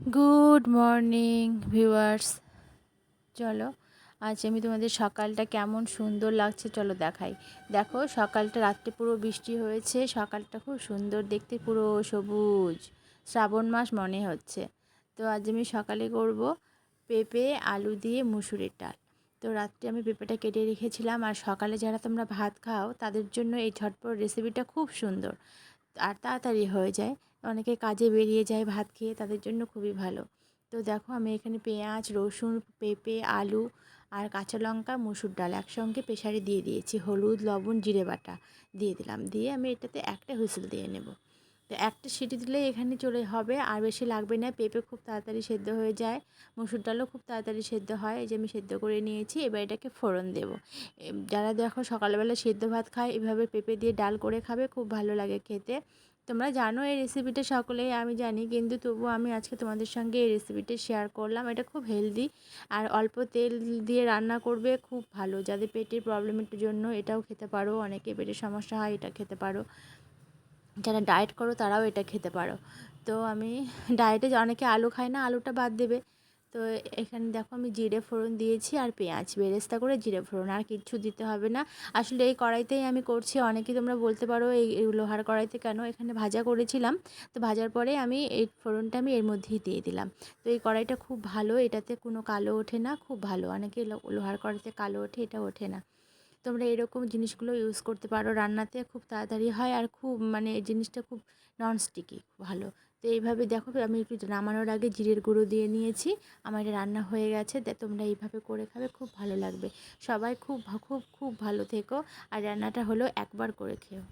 Good morning viewers চলো, আজ আমি তোমাদের সকালটা কেমন সুন্দর লাগছে চলো দেখাই। দেখো, সকালটা রাত্রে পুরো বৃষ্টি হয়েছে, সকালটা খুব সুন্দর দেখতে, পুরো সবুজ। শ্রাবণ মাস মনে হচ্ছে। তো আজ আমি সকালে করব পেঁপে, আলু দিয়ে মুসুরির ডাল। তো রাত্রে আমি পেঁপেটা কেটে রেখেছিলাম, আর সকালে যারা তোমরা ভাত খাও, তাদের জন্য এই ঝটপট রেসিপিটা খুব সুন্দর। আর তাড়াতাড়ি হয়ে যায়। অনেকে কাজে বেরিয়ে যায় ভাত খেয়ে, তাদের জন্য খুবই ভালো। তো দেখো আমি এখানে পেঁয়াজ, রসুন, পেঁপে, আলু আর কাঁচা লঙ্কা, মুসুর ডাল একসঙ্গে প্রেশারে দিয়ে দিয়েছি। হলুদ, লবণ, জিরে বাটা দিয়ে দিলাম। দিয়ে আমি এটাতে একটা হুইসেল দিয়ে নেব। তো একটা সিটি দিলে এখানে চলে হবে। আর বেশি লাগবে না, পেঁপে খুব তাড়াতাড়ি সেদ্ধ হয়ে যায়। মুসুর ডালও খুব তাড়াতাড়ি সেদ্ধ হয়। এই যে আমি সেদ্ধ করে নিয়েছি, এবার এটাকে ফোড়ন দেবো। যারা দেখো সকালবেলা সেদ্ধ ভাত খায়, এভাবে পেঁপে দিয়ে ডাল করে খাবে, খুব ভালো লাগে খেতে। তোমরা জানো এই রেসিপিটা সকলেই, আমি জানি, কিন্তু তবু আমি আজকে তোমাদের সঙ্গে এই রেসিপিটা শেয়ার করলাম। এটা খুব হেলদি আর অল্প তেল দিয়ে রান্না করবে খুব ভালো। যাদের পেটের প্রবলেমের জন্য এটাও খেতে পারো অনেকে পেটের সমস্যা হয়, এটা খেতে পারো। যারা ডায়েট করো তারাও এটা খেতে পারো। তো আমি ডায়েটে অনেকে আলু খায় না, আলুটা বাদ দেবে। তো এখানে দেখো আমি জিরে ফোড়ন দিয়েছি আর পেঁয়াজ, বেরেস্তা করে জিরে ফোড়ন, আর কিচ্ছু দিতে হবে না। আসলে এই কড়াইতেই আমি করছি, অনেকেই তোমরা বলতে পারো এই লোহার কড়াইতে কেন এখানে ভাজা করেছিলাম। তো ভাজার পরে আমি এই ফোড়নটা আমি এর মধ্যেই দিয়ে দিলাম। তো এই কড়াইটা খুব ভালো, এটাতে কোনো কালো ওঠে না, খুব ভালো। অনেকে লোহার কড়াইতে কালো ওঠে, এটা ওঠে না। তোমরা এরকম জিনিসগুলো ইউজ করতে পারো রান্নাতে, খুব তাড়াতাড়ি হয় আর খুব মানে জিনিসটা খুব ননস্টিকি ভালো। তো এইভাবে দেখো আমি একটু নামানোর আগে জিরের গুঁড়ো দিয়ে নিয়েছি, আমার এটা রান্না হয়ে গেছে তোমরা এইভাবে করে খাবে, খুব ভালো লাগবে। সবাই খুব খুব খুব ভালো থেকো, আর রান্নাটা হলো একবার করে খেও।